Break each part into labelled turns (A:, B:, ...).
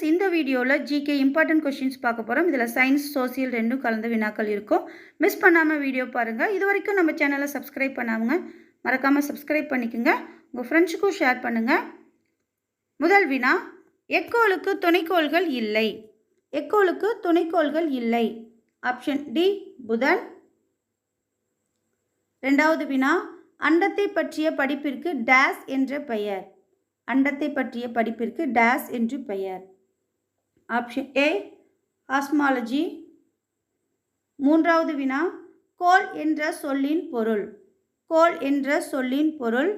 A: Students இந்த வீடியோவில் GK important questions பார்க்க போகிறோம் இதில் சயின்ஸ் சோசியல் ரெண்டும் கலந்த வினாக்கள் இருக்கும். மிஸ் பண்ணாமல் வீடியோ பாருங்கள் இது வரைக்கும் நம்ம சேனலை சப்ஸ்கிரைப் பண்ணாமங்க மறக்காமல் சப்ஸ்கிரைப் பண்ணிக்கோங்க. உங்கள் ஃப்ரெண்ட்ஸுக்கும் ஷேர் பண்ணுங்கள் முதல் வினா எக்கோலுக்கு துணைக்கோள்கள் இல்லை. எக்கோலுக்கு துணைக்கோள்கள் இல்லை. ஆப்ஷன் டி புதன். ரெண்டாவது வினா அண்டத்தை பற்றிய படிப்பிற்கு டேஸ் என்ற பெயர். அண்டத்தை பற்றிய படிப்பிற்கு டேஸ் என்று பெயர். Option A osmology. மூன்றாவது வினா கோல் என்ற சொல்லின் பொருள். கோல் என்ற சொல்லின் பொருள்.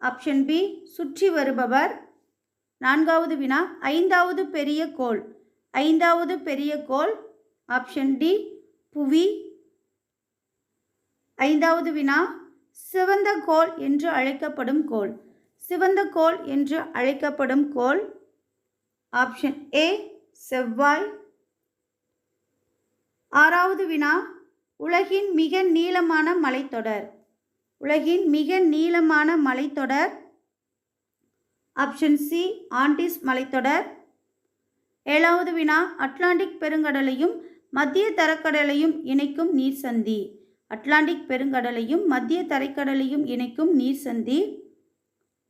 A: ஆப்ஷன் பி சுற்றி வருபவர். நான்காவது வினா ஐந்தாவது பெரிய கோள் ஐந்தாவது பெரிய கோல். ஆப்ஷன் டி புவி. ஐந்தாவது வினா சிவந்த கோள் என்று அழைக்கப்படும் கோல். சிவந்த கோள் என்று அழைக்கப்படும் கோல். ஆப்ஷன் ஏ செவ்வாய். ஆறாவது வினா உலகின் மிக நீளமான மலைத்தொடர். உலகின் மிக நீளமான மலைத்தொடர். ஆப்ஷன் சி ஆண்டிஸ் மலைத்தொடர். ஏழாவது வினா அட்லாண்டிக் பெருங்கடலையும் மத்திய தரக்கடலையும் இணைக்கும் நீர் சந்தி அட்லாண்டிக் பெருங்கடலையும் மத்திய தரைக்கடலையும் இணைக்கும் நீர் சந்தி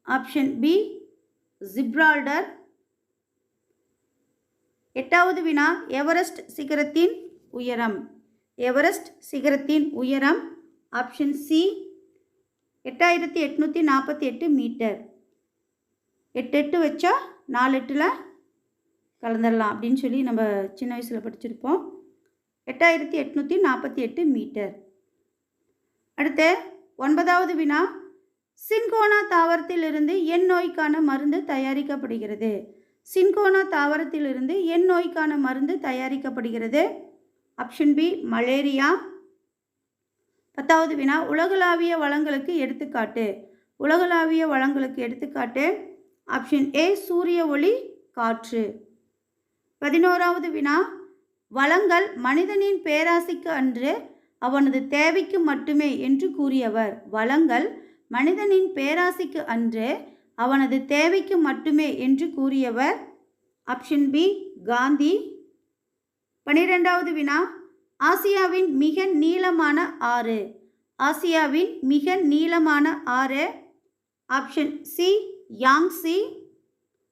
A: ஆப்ஷன் பி ஜிப்ரால்டர். எட்டாவது வினா எவரெஸ்ட் சிகரத்தின் உயரம். எவரெஸ்ட் சிகரத்தின் உயரம் ஆப்ஷன் சி எட்டாயிரத்தி எட்நூற்றி நாற்பத்தி எட்டு மீட்டர் எட்டு எட்டு வச்சா நாலு எட்டில் கலந்துடலாம் அப்படின்னு சொல்லி நம்ம சின்ன வயசில் படிச்சிருப்போம். எட்டாயிரத்தி எட்நூற்றி நாற்பத்தி எட்டு மீட்டர் அடுத்து ஒன்பதாவது வினா சின்கோனா தாவரத்திலிருந்து எண் நோய்க்கான மருந்து தயாரிக்கப்படுகிறது. சின்கோனா தாவரத்திலிருந்து என் நோய்க்கான மருந்து தயாரிக்கப்படுகிறது. Option B malaria. பத்தாவது வினா உலகளாவிய வளங்களுக்கு எடுத்துக்காட்டு. உலகளாவிய வளங்களுக்கு எடுத்துக்காட்டு. ஆப்ஷன் ஏ சூரிய ஒளி காற்று. பதினோராவது வினா வளங்கள் மனிதனின் பேராசைக்கு அன்று அவனது தேவைக்கு மட்டுமே என்று கூறியவர். வளங்கள் மனிதனின் பேராசைக்கு அன்று அவனது தேவைக்கு மட்டுமே என்று கூறியவர் ஆப்ஷன் பி காந்தி. பனிரெண்டாவது வினா ஆசியாவின் மிக நீளமான ஆறு. ஆசியாவின் மிக நீளமான ஆறு. Option C Yangtze.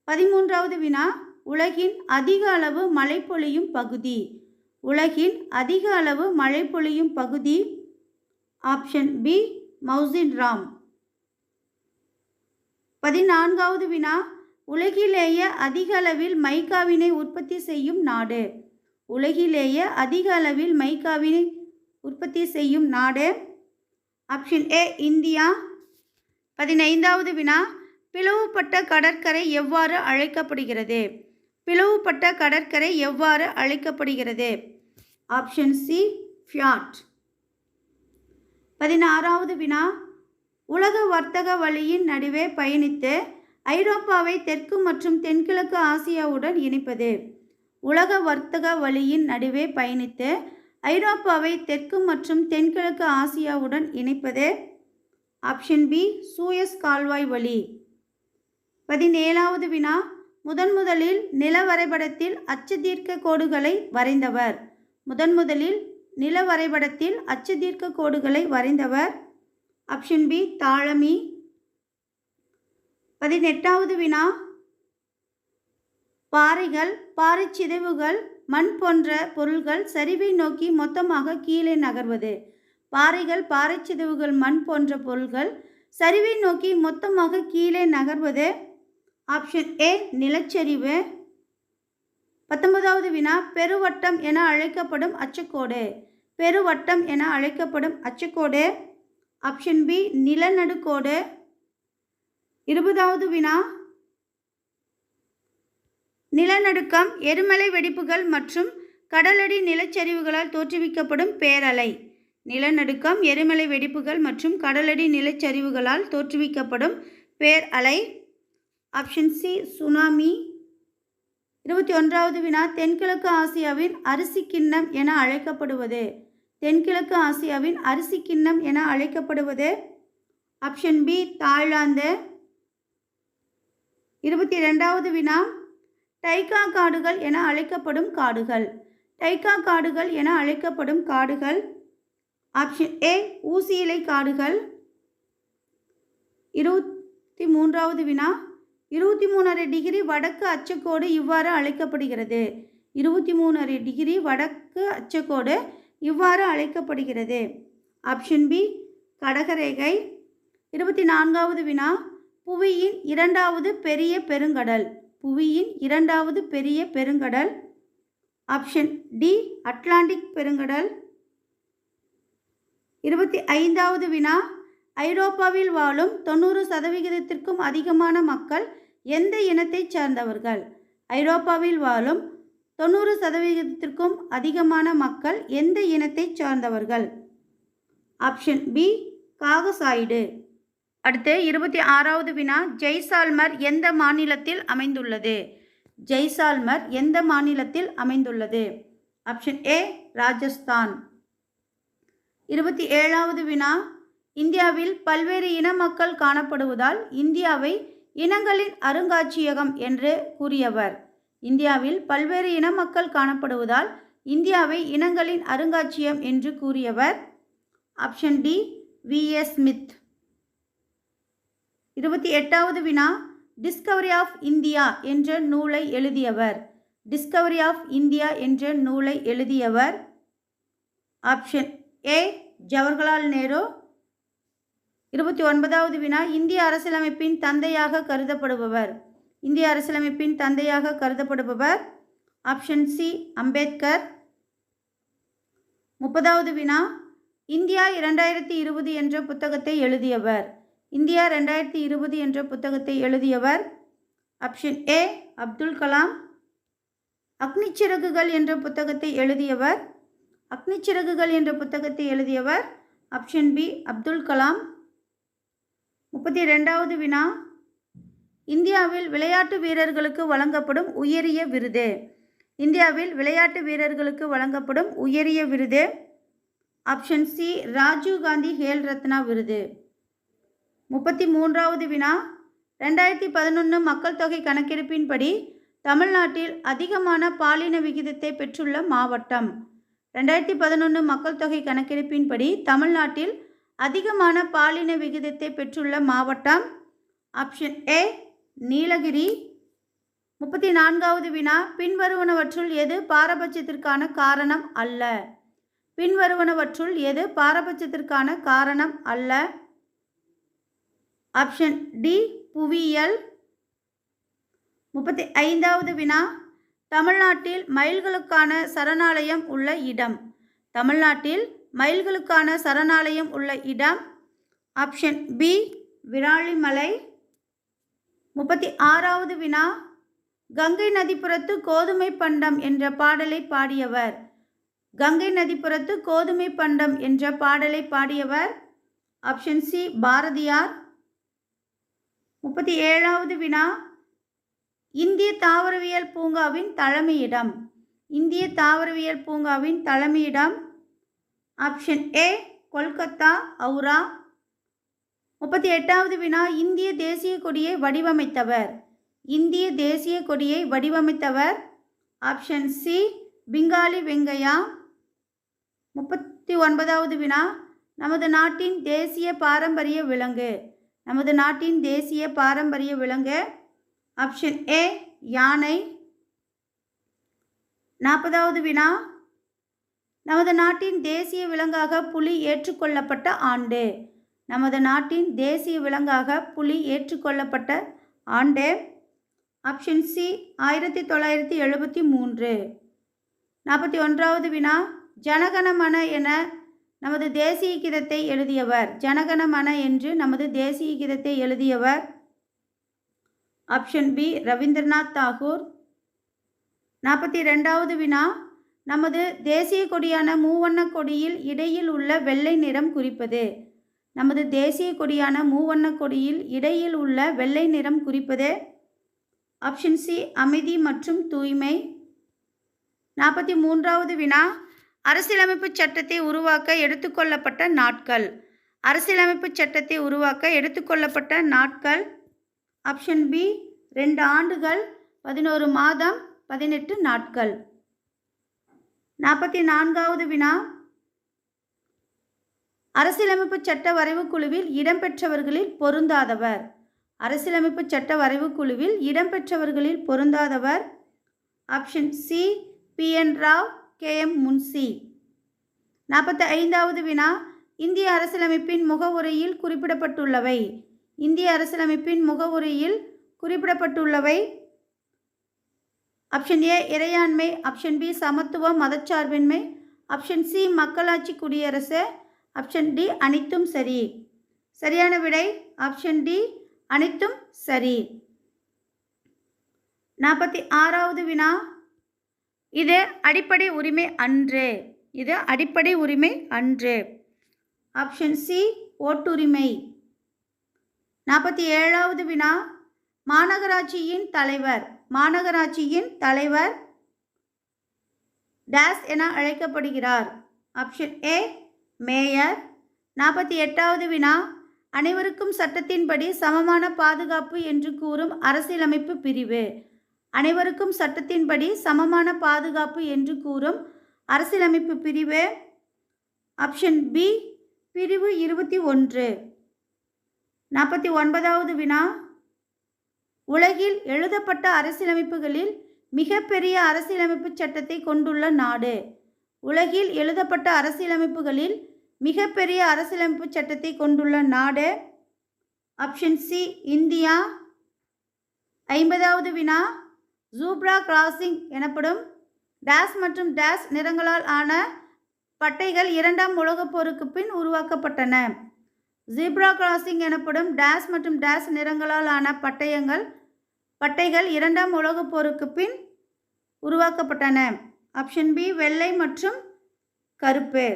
A: பதிமூன்றாவது வினா உலகின் அதிக அளவு மழை பொழியும் பகுதி. உலகின் அதிக அளவு மழை பொழியும் பகுதி. ஆப்ஷன் பி மௌசின் ராம் பதினான்காவது வினா. உலகிலேயே அதிக அளவில் மைக்காவினை உற்பத்தி செய்யும் நாடு. உலகிலேயே அதிக அளவில் மைக்காவினை உற்பத்தி செய்யும் நாடு. Option A India. பதினைந்தாவது வினா. பிளவுபட்ட கடற்கரை எவ்வாறு அழைக்கப்படுகிறது? பிளவுபட்ட கடற்கரை எவ்வாறு அழைக்கப்படுகிறது? ஆப்ஷன் சி ஃபியாட் பதினாறாவது வினா. உலக வர்த்தக வழியின் நடுவே பயணித்து ஐரோப்பாவை தெற்கு மற்றும் தென்கிழக்கு ஆசியாவுடன் இணைப்பது. உலக வர்த்தக வழியின் நடுவே பயணித்து ஐரோப்பாவை தெற்கு மற்றும் தென்கிழக்கு ஆசியாவுடன் இணைப்பது. ஆப்ஷன் பி சூயஸ் கால்வாய் வழி. பதினேழாவது வினா. முதன் முதலில் நில வரைபடத்தில் அச்சுதீர்க்க கோடுகளை வரைந்தவர். முதன் முதலில் நில வரைபடத்தில் அச்சதீர்க்க கோடுகளை வரைந்தவர். ஆப்ஷன் பி தாழமி பதினெட்டாவது வினா. பாறைகள் பாறை சிதைவுகள் மண் போன்ற பொருள்கள் சரிவை நோக்கி மொத்தமாக கீழே நகர்வது. பாறைகள் பாறை சிதைவுகள் மண் போன்ற பொருள்கள் சரிவை நோக்கி மொத்தமாக கீழே நகர்வது. ஆப்ஷன் ஏ நிலச்சரிவு. பத்தொன்பதாவது வினா பெருவட்டம் என அழைக்கப்படும் அச்சுக்கோடு. பெருவட்டம் என அழைக்கப்படும் அச்சுக்கோடு. ஆப்ஷன் பி நிலநடுக்கோடு இருபதாவது வினா. நிலநடுக்கம் எரிமலை வெடிப்புகள் மற்றும் கடலடி நிலச்சரிவுகளால் தோற்றுவிக்கப்படும் பேரலை. நிலநடுக்கம் எரிமலை வெடிப்புகள் மற்றும் கடலடி நிலச்சரிவுகளால் தோற்றுவிக்கப்படும் பேர் அலை ஆப்ஷன் சி சுனாமி இருபத்தி ஒன்றாவது வினா தென்கிழக்கு ஆசியாவின் அரிசி கிண்ணம் என அழைக்கப்படுவது. தென்கிழக்கு ஆசியாவின் அரிசி கிண்ணம் என அழைக்கப்படுவது ஆப்ஷன் பி தாய்லாந்து. இருபத்தி ரெண்டாவது வினா டைகா காடுகள் என அழைக்கப்படும் காடுகள். டைகா காடுகள் என அழைக்கப்படும் காடுகள். ஆப்ஷன் ஏ ஊசி இலை காடுகள். இருபத்தி மூன்றாவது வினா இருபத்தி மூணரை டிகிரி வடக்கு அச்சக்கோடு இவ்வாறு அழைக்கப்படுகிறது. இருபத்தி மூணரை டிகிரி வடக்கு அச்சக்கோடு இவ்வாறு அழைக்கப்படுகிறது. ஆப்ஷன் பி கடகரேகை. இருபத்தி நான்காவது வினா புவியின் இரண்டாவது பெரிய பெருங்கடல். புவியின் இரண்டாவது பெரிய பெருங்கடல். ஆப்ஷன் டி அட்லாண்டிக் பெருங்கடல். இருபத்தி ஐந்தாவது வினா ஐரோப்பாவில் வாழும் தொண்ணூறு சதவிகிதத்திற்கும் அதிகமான மக்கள் எந்த இனத்தைச் சார்ந்தவர்கள்? ஐரோப்பாவில் வாழும் தொண்ணூறு சதவீதத்திற்கும் அதிகமான மக்கள் எந்த இனத்தைச் சார்ந்தவர்கள்? Option B Caucasoid. அடுத்து இருபத்தி ஆறாவது வினா ஜெய்சால்மர் எந்த மாநிலத்தில் அமைந்துள்ளது? ஜெய்சால்மர் எந்த மாநிலத்தில் அமைந்துள்ளது? Option A Rajasthan. இருபத்தி ஏழாவது வினா இந்தியாவில் பல்வேறு இன மக்கள் காணப்படுவதால் இந்தியாவை இனங்களின் அருங்காட்சியகம் என்று கூறியவர். இந்தியாவில் பல்வேறு இன மக்கள் காணப்படுவதால் இந்தியாவை இனங்களின் அருங்காட்சியம் என்று கூறியவர் option D V S Smith. இருபத்தி எட்டாவது வினா டிஸ்கவரி ஆஃப் இந்தியா என்ற நூலை எழுதியவர். டிஸ்கவரி ஆஃப் இந்தியா என்ற நூலை எழுதியவர் ஆப்ஷன் ஏ ஜவஹர்லால் நேரு. இருபத்தி ஒன்பதாவது வினா இந்திய அரசியலமைப்பின் தந்தையாக கருதப்படுபவர். இந்திய அரசியலமைப்பின் தந்தையாக கருதப்படுபவர் ஆப்ஷன் சி அம்பேத்கர். முப்பதாவது வினா இந்தியா இரண்டாயிரத்தி இருபது என்ற புத்தகத்தை எழுதியவர். இந்தியா ரெண்டாயிரத்தி இருபது என்ற புத்தகத்தை எழுதியவர் ஆப்ஷன் ஏ அப்துல் கலாம். அக்னிச்சிறகுகள் என்ற புத்தகத்தை எழுதியவர் அக்னிச்சிறகுகள் என்ற புத்தகத்தை எழுதியவர் ஆப்ஷன் பி அப்துல் கலாம். முப்பத்தி ரெண்டாவது வினா இந்தியாவில் விளையாட்டு வீரர்களுக்கு வழங்கப்படும் உயரிய விருது. இந்தியாவில் விளையாட்டு வீரர்களுக்கு வழங்கப்படும் உயரிய விருது ஆப்ஷன் சி ராஜீவ் காந்தி ஹேல் ரத்னா விருது. முப்பத்தி மூன்றாவது வினா. ரெண்டாயிரத்தி பதினொன்று மக்கள் தொகை கணக்கெடுப்பின்படி தமிழ்நாட்டில் அதிகமான பாலின விகிதத்தை பெற்றுள்ள மாவட்டம். ரெண்டாயிரத்தி பதினொன்று மக்கள் தொகை கணக்கெடுப்பின்படி தமிழ்நாட்டில் அதிகமான பாலின விகிதத்தை பெற்றுள்ள மாவட்டம் ஆப்ஷன் ஏ நீலகிரி. முப்பத்தி நான்காவது வினா. பின்வருவனவற்றுள் எது பாரபட்சத்திற்கான காரணம் அல்ல? பின்வருவனவற்றுள் எது பாரபட்சத்திற்கான காரணம் அல்ல? Option D. புவியியல். முப்பத்தி ஐந்தாவது வினா. தமிழ்நாட்டில் மயில்களுக்கான சரணாலயம் உள்ள இடம். தமிழ்நாட்டில் மயில்களுக்கான சரணாலயம் உள்ள இடம். Option B. விராலிமலை. முப்பத்தி ஆறாவது வினா. கங்கை நதிப்புறத்து கோதுமை பண்டம் என்ற பாடலை பாடியவர். கங்கை நதிப்புறத்து கோதுமை பண்டம் என்ற பாடலை பாடியவர். Option C Bharathiyar. முப்பத்தி ஏழாவது வினா. இந்திய தாவரவியல் பூங்காவின் தலைமையிடம். இந்திய தாவரவியல் பூங்காவின் தலைமையிடம். ஆப்ஷன் ஏ கொல்கத்தா அவுரா முப்பத்தி எட்டாவது வினா இந்திய தேசிய கொடியை வடிவமைத்தவர். இந்திய தேசிய கொடியை வடிவமைத்தவர். Option C Pingali Venkayya. முப்பத்தி ஒன்பதாவது வினா நமது நாட்டின் தேசிய பாரம்பரிய விலங்கு. நமது நாட்டின் தேசிய பாரம்பரிய விலங்கு. ஆப்ஷன் ஏ யானை. நாற்பதாவது வினா நமது நாட்டின் தேசிய விலங்காக புலி ஏற்றுக்கொள்ளப்பட்ட ஆண்டு. நமது நாட்டின் தேசிய விலங்காக புலி ஏற்றுக்கொள்ளப்பட்ட ஆண்டு. ஆப்ஷன் சி ஆயிரத்தி தொள்ளாயிரத்தி எழுபத்தி மூன்று. நாற்பத்தி ஒன்றாவது வினா ஜனகணமன என நமது தேசிய கீதத்தை எழுதியவர். ஜனகணமன என்று நமது தேசிய கீதத்தை எழுதியவர். ஆப்ஷன் பி ரவீந்திரநாத் தாகூர் நாற்பத்தி ரெண்டாவது வினா நமது தேசிய கொடியான மூவண்ண கொடியில் இடையில் உள்ள வெள்ளை நிறம் குறிப்பது நமது தேசிய கொடியான மூவண்ண கொடியில் இடையில் உள்ள வெள்ளை நிறம் குறிப்பது ஆப்ஷன் சி அமைதி மற்றும் தூய்மை. நாற்பத்தி மூன்றாவது வினா அரசியலமைப்பு சட்டத்தை உருவாக்க எடுத்துக்கொள்ளப்பட்ட நாட்கள். அரசியலமைப்பு சட்டத்தை உருவாக்க எடுத்துக்கொள்ளப்பட்ட நாட்கள். ஆப்ஷன் பி ரெண்டு ஆண்டுகள் பதினோரு மாதம் பதினெட்டு நாட்கள். நாற்பத்தி நான்காவது வினா அரசியலமைப்பு சட்ட வரைவு குழுவில் இடம்பெற்றவர்களில் பொருந்தாதவர். அரசியலமைப்பு சட்ட வரைவு குழுவில் இடம்பெற்றவர்களில் பொருந்தாதவர். Option C B N Rau K M Munshi. நாற்பத்தி ஐந்தாவது வினா. இந்திய அரசியலமைப்பின் முகவுரையில் குறிப்பிடப்பட்டுள்ளவை. இந்திய அரசியலமைப்பின் முகவுரையில் குறிப்பிடப்பட்டுள்ளவை. ஆப்ஷன் ஏ இறையாண்மை. ஆப்ஷன் பி சமத்துவம் மதச்சார்பின்மை. ஆப்ஷன் சி மக்களாட்சி குடியரசு. ஆப்ஷன் டி அனைத்தும் சரி. சரியான விடை ஆப்ஷன் டி அனைத்தும் சரி. நாற்பத்தி ஆறாவது வினா. இது அடிப்படை உரிமை அன்று. இது அடிப்படை உரிமை அன்று. ஆப்ஷன் சி ஓட்டுரிமை. நாற்பத்தி ஏழாவது வினா. மாநகராட்சியின் தலைவர். மாநகராட்சியின் தலைவர். டேஸ் என அழைக்கப்படுகிறார். ஆப்ஷன் ஏ மேயர் நாற்பத்தி எட்டாவது வினா. அனைவருக்கும் சட்டத்தின்படி சமமான பாதுகாப்பு என்று கூறும் அரசியலமைப்பு பிரிவு. அனைவருக்கும் சட்டத்தின்படி சமமான பாதுகாப்பு என்று கூறும் அரசியலமைப்பு பிரிவு. ஆப்ஷன் பி பிரிவு இருபத்தி ஒன்று. நாற்பத்தி ஒன்பதாவது வினா. உலகில் எழுதப்பட்ட அரசியலமைப்புகளில் மிகப்பெரிய அரசியலமைப்பு சட்டத்தை கொண்டுள்ள நாடு. உலகில் எழுதப்பட்ட அரசியலமைப்புகளில் மிகப்பெரிய அரசியலமைப்பு சட்டத்தை கொண்டுள்ள நாடு ஆப்ஷன் சி இந்தியா. ஐம்பதாவது வினா ஜூப்ரா கிராசிங் எனப்படும் டேஸ் மற்றும் டேஸ் நிறங்களால் ஆன பட்டைகள் இரண்டாம் உலகப் போருக்கு பின் உருவாக்கப்பட்டன. ஜீப்ரா கிராசிங் எனப்படும் டேஸ் மற்றும் டேஸ் நிறங்களால் ஆன பட்டயங்கள் பட்டைகள் இரண்டாம் உலகப் போருக்கு பின் உருவாக்கப்பட்டன. ஆப்ஷன் பி வெள்ளை மற்றும் கருப்பு.